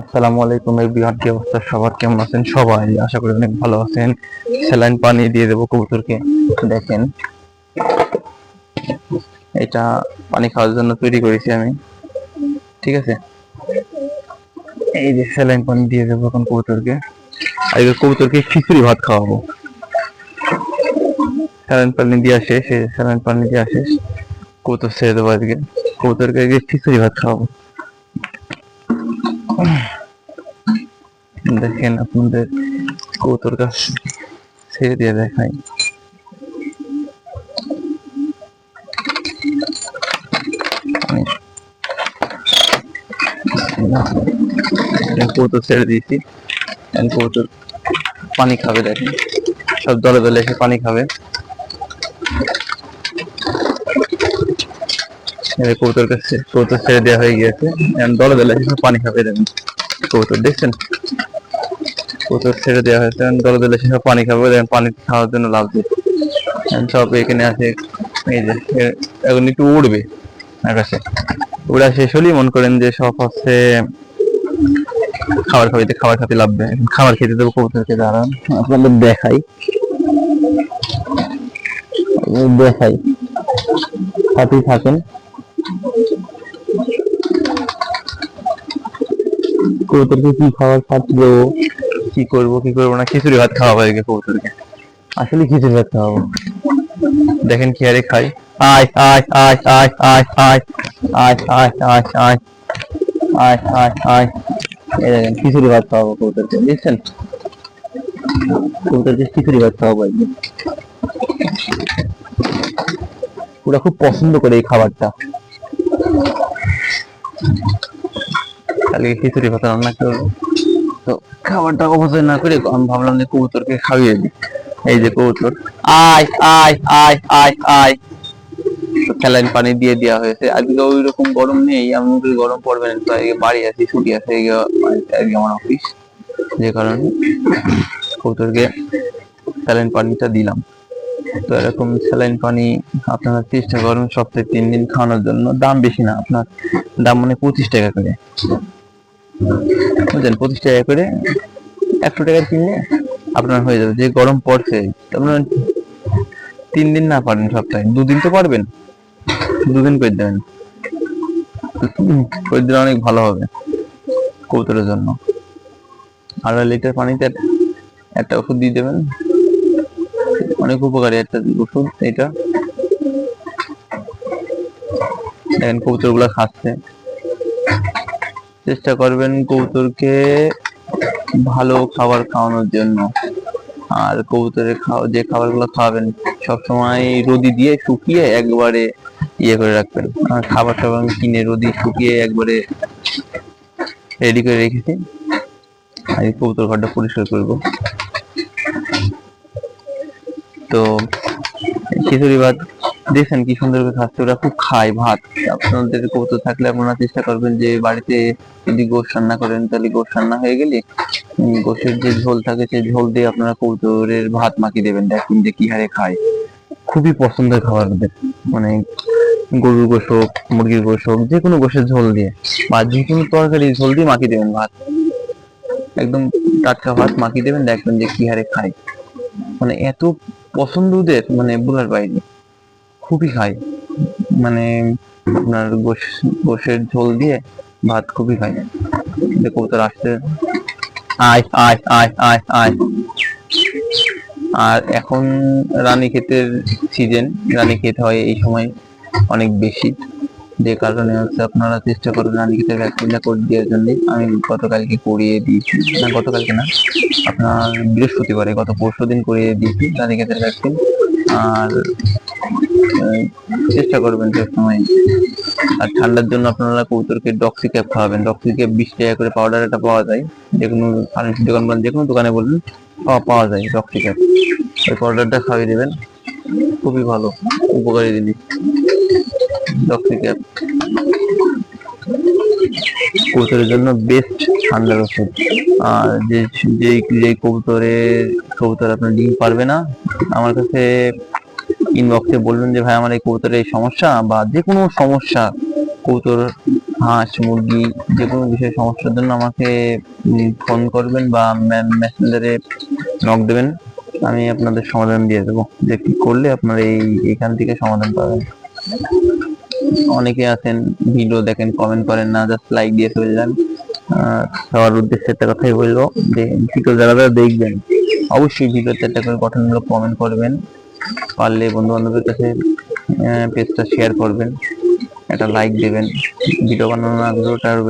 আসসালামু আলাইকুম বিহার কি অবস্থা? সবার কেমন আছেন? সবাই আশা করি অনেক ভালো আছেন। স্যালাইন পানি দিয়ে দেবো কবুতরকে। দেখেন। এটা পানি খাওয়ার জন্য তৈরি করেছি আমি। ঠিক আছে? এই যে স্যালাইন পানি দিয়ে দেবো এখন কবুতরকে। আজকে কবুতরকে খিচুড়ি ভাত খাওয়াবো। স্যালাইন পানি দিয়ে আসে, সে স্যালাইন পানি দিয়ে আসে। কবুতর ছেড়ে দেবো আজকে। কবুতরকে খিচুড়ি ভাত খাওয়াবো। দেখেন আপনাদের কৌতর গাছ ছেড়ে দিয়ে দেখাই। কৌতর ছেড়ে দিয়েছি। কৌতর পানি খাবে দেখেন। সব দলে দলে এসে পানি খাবে। কৌতর কাছে কৌতর ছেড়ে দেওয়া হয়ে গিয়েছে। দলে দলে এসে পানি খাবে দেখেন। কৌতর দেখছেন? কৌতর ছেড়ে দেওয়া হয়েছে। দলে দলে এসে সব পানি খাবে, দেখেন পানি খাওয়ার জন্য লাভ দিয়ে সব এখানে আছে, এই যে এখন একটু উড়বে আকাশে। উড়া শেষ হলেই মনে করেন যে সব হচ্ছে খাবার খাওয়াইতে খাবার খাতে লাগবে খাবার খেতে দেবো কবুতরকে, দাঁড়ান, আপনাদের দেখাই। দেখাই। সাথেই থাকেন। কবুতরকে কি খাবার খাচ্ছি দেবো? কি করব কি করব না খিচুড়ি ভাত খাওয়াবো আজকে কবুতরকে আসলে খিচুড়ি ভাত খাওয়াবো দেখেন কি আরে খাই আয় আয় আয় আয় আয় আয় আয় আয় আয় আয় আয় আয় আয় এই দেখেন খিচুড়ি ভাত খাওয়াবো কবুতরকে দেখছেন কবুতরকে খিচুড়ি ভাত খাওয়াবো আজকে ওরা খুব পছন্দ করে এই খাবারটা কালকে খিচুড়ি ভাত রান্না করব খাবারটা অপচয় না করে আমি ভাবলাম যে কবুতরকে খাইয়ে দিই এই যে কবুতর। আয় আয় আয় আয় আয়। স্যালাইন পানি দিয়ে দেওয়া হয়েছে। আজকে ওই রকম গরম নেই, আমি গরম পড়বে না। তো আজকে বাড়ি আছি, ছুটি আছে, আজকে আমার অফিস যে কারণে কবুতরকে স্যালাইন পানিটা দিলাম। তো এরকম স্যালাইন পানি আপনারা চেষ্টা করুন সপ্তাহে তিন দিন খাওয়ানোর জন্য। দাম বেশি না, আপনার দাম মানে পঁচিশ টাকা করে। বুঝলেন, পঁচিশ টাকা করে একশো টাকা কিনলে আপনার হয়ে যাবে। যে গরম পড়ছে আপনার তিন দিন না পারেন সপ্তাহে, দুদিন তো পারবেন। দুদিন করে দেবেন। করে দিলে অনেক ভালো হবে কবুতরের জন্য। আড়াই লিটার পানিতে একটা ওষুধ দিয়ে দেবেন। অনেক উপকারী একটা ওষুধ এটা। দেখেন কবুতরগুলা খাচ্ছে। চেষ্টা করবেন কবুতরকে ভালো খাবার খাওয়ানোর জন্য। আর কবুতরের খাওয়া যে খাবারগুলো খাওয়াবেন সবসময় রোদি দিয়ে শুকিয়ে একবারে ইয়ে করে রাখবেন। আর খাবার টাবার কিনে রোদি শুকিয়ে একবারে রেডি করে রেখেছি। আর কবুতর ঘরটা পরিষ্কার করব। তো, খিচুড়ি ভাত দেখছেন কি সুন্দর করে খাচ্ছে। ওরা খুব খায় ভাত। আপনাদের কবুতর থাকলে আপনারা চেষ্টা করবেন যে বাড়িতে যদি গোশ রান্না করেন, তাহলে গোশ রান্না হয়ে গেলে গোশের যে ঝোল থাকে, সেই ঝোল দিয়ে আপনারা কবুতরের ভাত মাখিয়ে দেবেন। দেখুন যে কি হারে খায়। খুবই পছন্দের খাবার ওদের। মানে গরুর গোশ হোক, মুরগির গোশ হোক, যে কোনো গোশের ঝোল দিয়ে বা যে কোনো তরকারি ঝোল দিয়ে মাখিয়ে দেবেন ভাত। একদম টাটকা ভাত মাখিয়ে দেবেন, দেখবেন যে কি হারে খায়। মানে এত পছন্দ ওদের মানে বলার বাইরে। খুবই খায় মানে আপনার গোশ, গোশের ঝোল দিয়ে ভাত খুবই যে কবুতর আসতে আয় আয় আয় আয় আয়। আর এখন রানী ক্ষেতের সিজন রানী ক্ষেত হয় এই সময় অনেক বেশি। যে কারণে হচ্ছে আপনারা চেষ্টা করুন রানী ক্ষেতের ভ্যাকসিনটা করে দেওয়ার জন্য। আমি গতকালকে করিয়ে দিয়েছি। না, গতকালকে না, আপনার বৃহস্পতিবারে, গত পরশু দিন করিয়ে দিয়েছি রানী ক্ষেতের ভ্যাকসিন আর চেষ্টা করবেন সব সময় আর ঠান্ডার জন্য আপনারা কবুতরকে ডক্সি ক্যাপ খাওয়াবেন। ডক্সি ক্যাপ বিশ টাকা করে পাউডার একটা পাওয়া যায়। যে কোনো ফার্মেসি দোকান বলেন, যে কোনো দোকানে বলুন, পাওয়া যায় ডক্সি ক্যাপ ওই পাউডারটা খাওয়িয়ে দেবেন। খুবই ভালো, উপকারী জিনিস। ডক্সি ক্যাপ কবুতরের জন্য বেস্ট ঠান্ডার ওষুধ। আর যে যে যে কবুতরের কবুতর আপনার ডিম পারবে না, আমার কাছে ইনবক্সে বলবেন যে, ভাই, আমার এই কবুতরের এই সমস্যা বা যে কোনো সমস্যা, কবুতর, হাঁস, মুরগি যে কোনো বিষয়ে সমস্যার জন্য আমাকে ফোন করবেন বা মেসেঞ্জারে নক দেবেন। আমি আপনাদের সমাধান দিয়ে দেবো। যে কি করলে আপনার এই, এখান থেকে সমাধান পাবেন। অনেকে আছেন, ভিডিও দেখেন কমেন্ট করেন, না জাস্ট লাইক দিয়ে চলে যান। সবার উদ্দেশ্যে একটা কথাই বলব যে ভিডিও যারা যারা দেখবেন, অবশ্যই ভিডিওতে একটা করে গঠনমূলক কমেন্ট করবেন। পারলে বন্ধু বান্ধবের কাছে পেজটা শেয়ার করবেন, একটা লাইক দেবেন। ভিডিও বানানোর আগ্রহটা আরও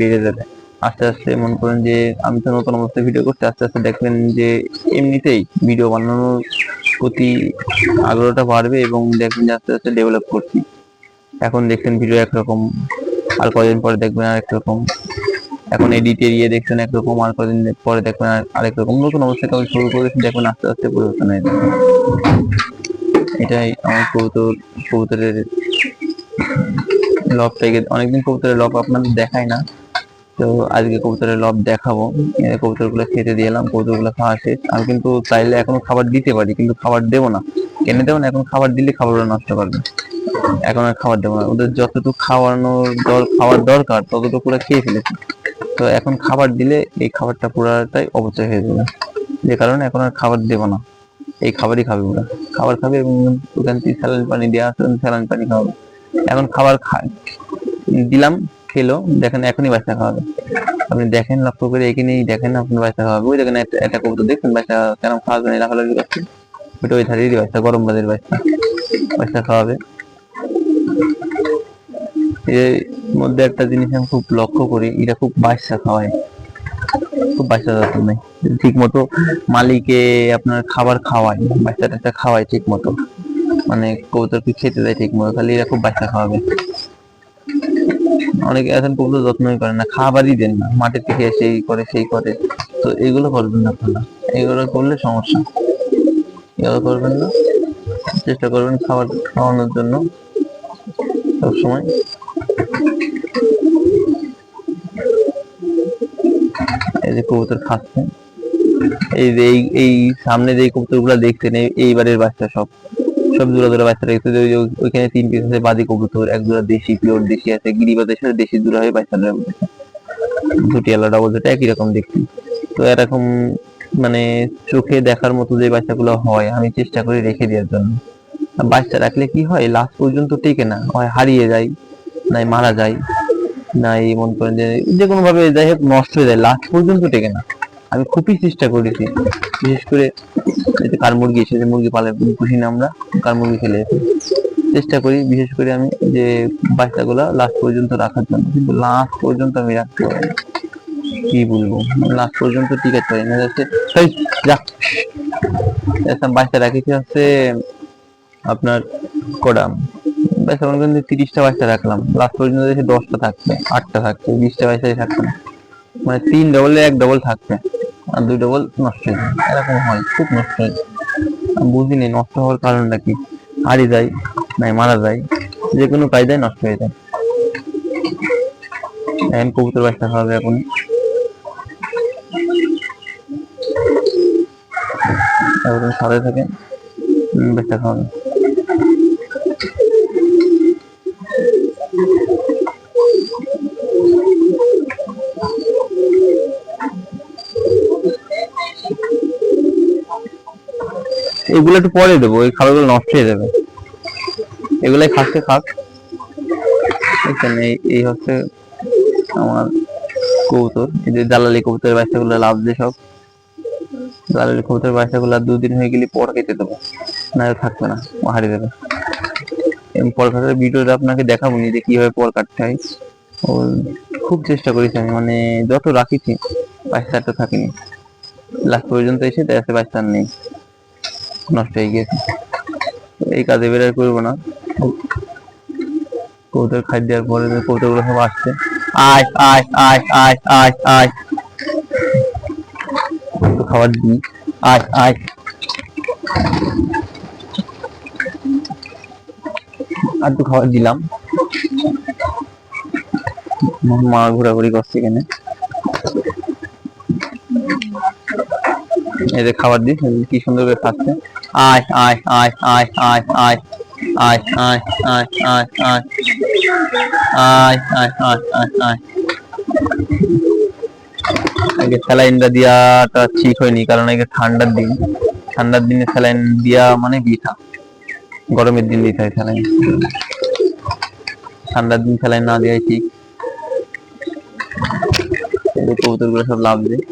বেড়ে যাবে। আস্তে আস্তে মনে করেন যে, আমি তো নতুন অবস্থায় ভিডিও করছি, আস্তে আস্তে দেখবেন যে, এমনিতেই ভিডিও বানানোর প্রতি আগ্রহটা বাড়বে এবং দেখবেন যে, আস্তে আস্তে ডেভেলপ করছি। এখন দেখছেন ভিডিও একরকম, আর কদিন পরে দেখবেন আরেক রকম এখন এডিট এরিয়ে দেখছেন একরকম, আর কদিন পরে দেখবেন আর- আরেক রকম নতুন অবস্থা কেমন শুরু করেছি দেখবেন আস্তে আস্তে পরিবর্তন হয়ে যাবে। এটাই আমার কবুতর, কবুতরের লবটাকে অনেকদিন কবুতরের লব আপনাদের দেখায় না। তো আজকে কবুতরের লব দেখাবো। কবুতরগুলো খেতে দিয়ে এলাম কবুতর খাওয়া শেষ। আমি কিন্তু চাইলে এখনও খাবার দিতে পারি, কিন্তু খাবার দেবো না। এনে দেবো না, এখন খাবার দিলে খাবারগুলো নষ্ট করবে। এখন আর খাবার দেবো না। ওদের যতটুকু খাওয়ানোর দর, খাওয়ার দরকার, ততটুকু ওরা খেয়ে ফেলেছে। তো এখন খাবার দিলে এই খাবারটা পুরাটাই অপচয় হয়ে যাবে। যে কারণে এখন আর খাবার দেবো না। এই খাবারই খাবে ওরা। খাবার খাবে এবং ওখান থেকে স্যালাইন পানি দেওয়া আছে স্যালাইন পানি খাওয়াবে। এখন খাবার খায়। দিলাম, খেলো, দেখেন এখনই বাচ্চা খাওয়াবে। আপনি দেখেন, লক্ষ্য করে এখানেই দেখেন আপনি বাচ্চা খাওয়াবে। ওই দেখেন একটা কবুতর দেখছেন? বাচ্চা কেন খাওয়াবে? না লাফালাফি ওইটা ওই ধারেরই বাচ্চা, গরম বাজারের বাচ্চা। বাচ্চা খাওয়াবে। এর মধ্যে একটা জিনিস আমি খুব লক্ষ্য করি এরা খুব বাচ্চা খাওয়ায়। খুব বাচ্চা যত্ন নেই ঠিক মতো মালিকে আপনার খাবার খাওয়ায় বাচ্চা টাচ্চা খাওয়ায় ঠিক মতো মানে কবুতরকে খেতে দেয় ঠিক মতো খালি এরা খুব বাচ্চা খাওয়াবে। অনেকে আছেন কবুতর যত্নই করে না, খাবারই দেন না। মাঠের থেকে সেই করে সেই করে। তো এগুলো করবেন না আপনারা। এগুলো করলে সমস্যা। এগুলো করবেন না। চেষ্টা করবেন খাবার খাওয়ানোর জন্য সবসময়। এই যে কবুতর খাচ্ছে। এই যে এই এই সামনে যে কবুতরগুলা এইবারের বাচ্চা সব। সব বাচ্চা যে ওইখানে তিন পিস আছে বাদি কবুতর, এক দেশি পিওর দেশি আছে। দেশি হয়ে উঠেছে দুটি আলাদা একই রকম দেখতে। তো এরকম মানে চোখে দেখার মতো যে বাচ্চাগুলো হয়, আমি চেষ্টা করি রেখে দেওয়ার জন্য। বাচ্চা রাখলে কি হয় লাস্ট পর্যন্ত টেকে না, হয় হারিয়ে যায়। নাই মারা যায়, নাই মন করেন যে যে কোনো ভাবে যাই হোক নষ্ট হয়ে যায় লাস্ট পর্যন্ত টেকে না। আমি খুবই চেষ্টা করেছি, বিশেষ করে কার মুরগি এসে যে মুরগি পালে পুষি না আমরা, কার মুরগি খেলে চেষ্টা করি, বিশেষ করে আমি যে বাচ্চাগুলা লাস্ট পর্যন্ত রাখার জন্য, কিন্তু লাস্ট পর্যন্ত আমি রাখতে পারি কি বলব? লাস্ট পর্যন্ত টিকাতে পারি না যাচ্ছে বাচ্চা রাখেছি হচ্ছে আপনার কোডাম মনে করেন যে তিরিশটা বাচ্চা রাখলাম। লাস্ট পর্যন্ত দেখি দশটা থাকবে আটটা থাকবে বিশটা বাচ্চাই থাকবে মানে তিন ডবলে এক ডবল থাকবে আর দুই ডবল নষ্ট হয়ে যায় এরকম হয় খুব নষ্ট হয় আমি বুঝিনি নষ্ট হওয়ার কারণটা কি? হারিয়ে যায় নাই মারা যায় যে কোনো কায়দায় নষ্ট হয়ে যায়। এখন কবুতর বাচ্চা খাওয়াবে এখন এখন সাথে থাকে উম, বাচ্চা এগুলো একটু পরে দেবো এই খাবারগুলো নষ্ট হয়ে যাবে। এগুলাই খাচ্ছে খাক। এখানে এই- হচ্ছে আমার কবুতর। এই যে জালালি কবুতরের বাচ্চাগুলো, লাভ দিয়ে সব। জালালি কবুতরের বাচ্চাগুলো দুদিন হয়ে গেলে পর খেতে দেবো। না থাকবে না, ও হারিয়ে দেবে এবং পর কাটার ভিডিওটা আপনাকে দেখাবো যে কীভাবে পর কাটতে হয়। ও, খুব চেষ্টা করেছি আমি মানে যত রাখিছি, বাচ্চাটা থাকেনি। লাস্ট পর্যন্ত এসে দেখা বাচ্চা আর নেই। নষ্ট হয়ে গিয়েছে। এই কাজে বের করব না। কবুতর খাই দেওয়ার পরে কবুতরগুলো সব আসছে। আয় আয় আয় আয় আয় আয়। খাবার দিই। আয় আয়। আর একটু খাবার দিলাম। মা ঘোরাঘুরি করছে এখানে। এদের খাবার দিই কি সুন্দর করে খাচ্ছে আয় আয় আয় আয় আয় আয় আয় আয় আয় আয় আয় আয় আয় আয় আয় আয় আগে স্যালাইনটা দেওয়াটা ঠিক হয়নি কারণ আগে ঠান্ডার দিন ঠান্ডার দিনে স্যালাইন দেওয়া মানে বৃথা গরমের দিন দিতে হয় স্যালাইন ঠান্ডার দিন স্যালাইন না দেওয়াই ঠিক কবুতরগুলো সব লাভ দেয়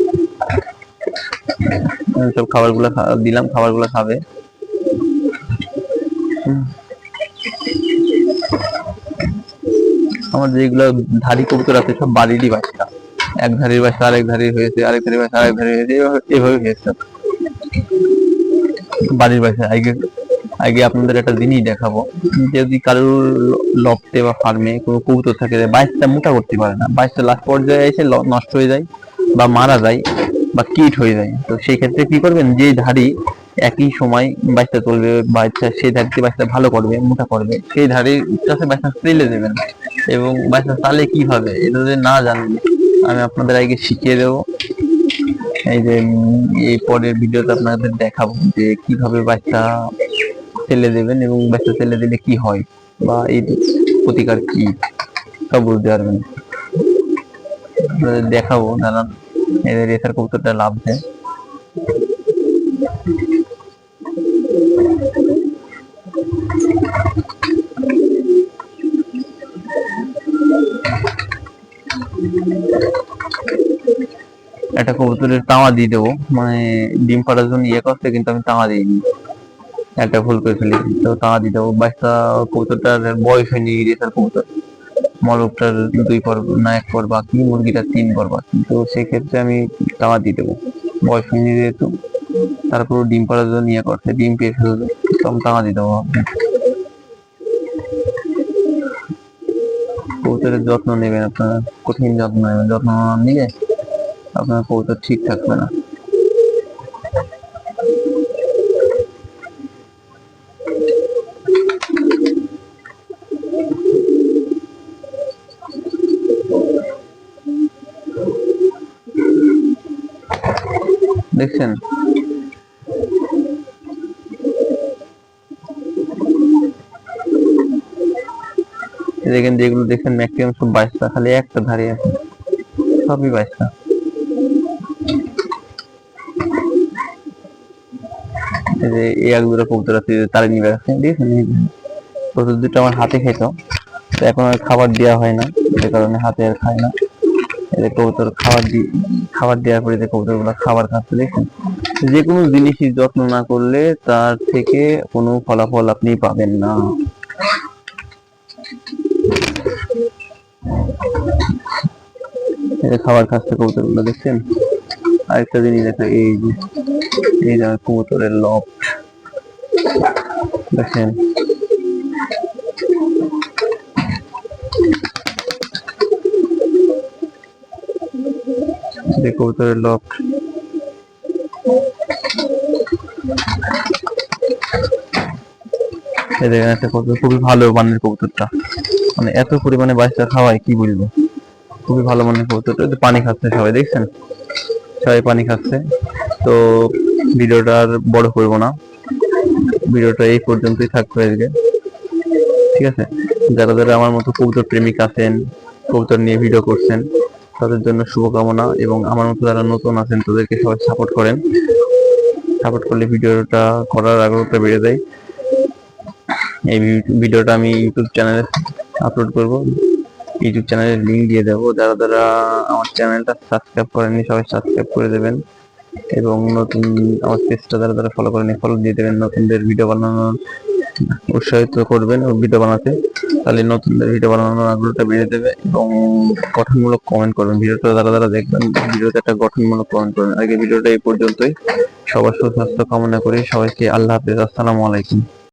সব খাবারগুলো দিলাম খাবারগুলো খাবে। আমার যেগুলো ধারি কবুতর আছে, সব বাড়িরই বাচ্চা। এক ধারির বাচ্চা, আরেক ধারির হয়েছে, আরেক ধারির বাচ্চা, আরেক ধারির হয়েছে, এভাবে হয়েছে। বাড়ির বাচ্চা, আগে আগে আপনাদের একটা জিনিস দেখাবো। যদি কারোর লফটে বা ফার্মে কোনো কবুতর থাকে বাইশটা মোটা করতে পারে না বাইশটা লাস্ট পর্যায়ে এসে নষ্ট হয়ে যায় বা মারা যায় বা কিট হয়ে যায়। তো সেই ক্ষেত্রে কি করবেন? যে ধাড়ি একই সময় বাইশটা তুলবে বাচ্চা সেই ধারিতে বাইশটা ভালো করবে, মোটা করবে, সেই ধাড়ির কাছে বাইশটা ফেলে দেবেন। এবং বাইশটা চালে কীভাবে এটা যদি না জানেন, আমি আপনাদের আগে শিখিয়ে দেবো। এই যে এই পরের ভিডিওতে আপনাদের দেখাবো যে কীভাবে বাচ্চা ফেলে দেবেন এবং বাচ্চা ফেলে দিলে কি হয় বা এই প্রতিকার কি সব বুঝতে পারবেন। দেখাবো দাঁড়ান এদের রেসার কবুতরটা লাভ দেয় একটা কবুতরের তাওয়া দিয়ে দেবো। মানে ডিম পাড়ার জন্য ইয়ে করতে কিন্তু আমি তাওয়া দিইনি। একটা ভুল করে ফেলি তো তাওয়া দিয়ে দেবো। বাইশটা কবুতরটার বয়স হয়নি রেসার কবুতর। মরকটার দুই পর না এক পর বাকি মুরগিটার তিন পর বাকি। তো সেক্ষেত্রে আমি তাওয়া দিয়ে দেবো। বয়স যেহেতু তারপর ডিম পাড়ার জন্য ইয়ে করতে, ডিম পেয়ে ফেলবে তো আমি তাওয়া দিয়ে দেবো। কবুতরের যত্ন নেবেন আপনারা, কঠিন যত্ন নেবেন, যত্ন নিলে আপনার কবুতর ঠিক থাকবে না। দেখছেন? দেখেন যেগুলো দেখছেন ম্যাক্সিমাম সব বাইশটা খালি একটা ধারে আছে। সবই বাইশটা যে এই এক কবুতর আছে তারে নিয়ে বেড়াচ্ছে দেখেছেন? কবুতর দুটো আমার হাতে খেত তো এখন আর খাবার দেওয়া হয় না যে কারণে হাতে আর খায় না। এদের কবুতর খাবার খাবার দেওয়ার পরে যে কবুতরগুলো খাবার খাচ্ছে দেখেন যে কোনো জিনিসই যত্ন না করলে তার থেকে কোনো ফলাফল আপনি পাবেন না। এই খাবার খাচ্ছে কবুতরগুলো দেখছেন? আরেকটা জিনিস দেখা, এই যে এই যে কবুতরের লব। দেখেন? যে কবুতরের এই দেখেন একটা কবুতর, খুবই ভালো মানের কবুতরটা। মানে এত পরিমাণে বাচ্চা খাওয়ায়, কি বলব? খুবই ভালো মানের কবুতরটা। পানি খাচ্ছে সবাই, দেখছেন? সবাই পানি খাচ্ছে। তো ভিডিওটা আর বড় করব না। ভিডিওটা এই পর্যন্তই থাকবে আজকে। ঠিক আছে? যারা যারা আমার মতো কবুতর প্রেমিক আছেন, কবুতর নিয়ে ভিডিও করছেন তাদের জন্য শুভকামনা এবং আমার মতো যারা নতুন আছেন, তাদেরকে সবাই সাপোর্ট করেন। সাপোর্ট করলে ভিডিওটা করার আগ্রহটা বেড়ে যায়। এই ভিডিওটা আমি ইউটিউব চ্যানেলে আপলোড করব। ইউটিউব চ্যানেলের লিঙ্ক দিয়ে দেবো। যারা যারা আমার চ্যানেলটা সাবস্ক্রাইব করেননি, সবাই সাবস্ক্রাইব করে দেবেন এবং নতুন আমার পেজটা যারা যারা ফলো করেনি ফলো দিয়ে দেবেন। নতুনদের ভিডিও বানানোর উৎসাহিত করবেন ভিডিও বানাতে। তাহলে নতুনদের ভিডিও বানানোর আগ্রহটা বেড়ে দেবে এবং গঠনমূলক কমেন্ট করবেন। ভিডিওটা যারা যারা দেখবেন, ভিডিওতে একটা গঠনমূলক কমেন্ট করবেন। আগে ভিডিওটা এই পর্যন্তই। সবার সুস্বাস্থ্য কামনা করি। সবাইকে আল্লাহ হাফেজ। আসসালামু আলাইকুম।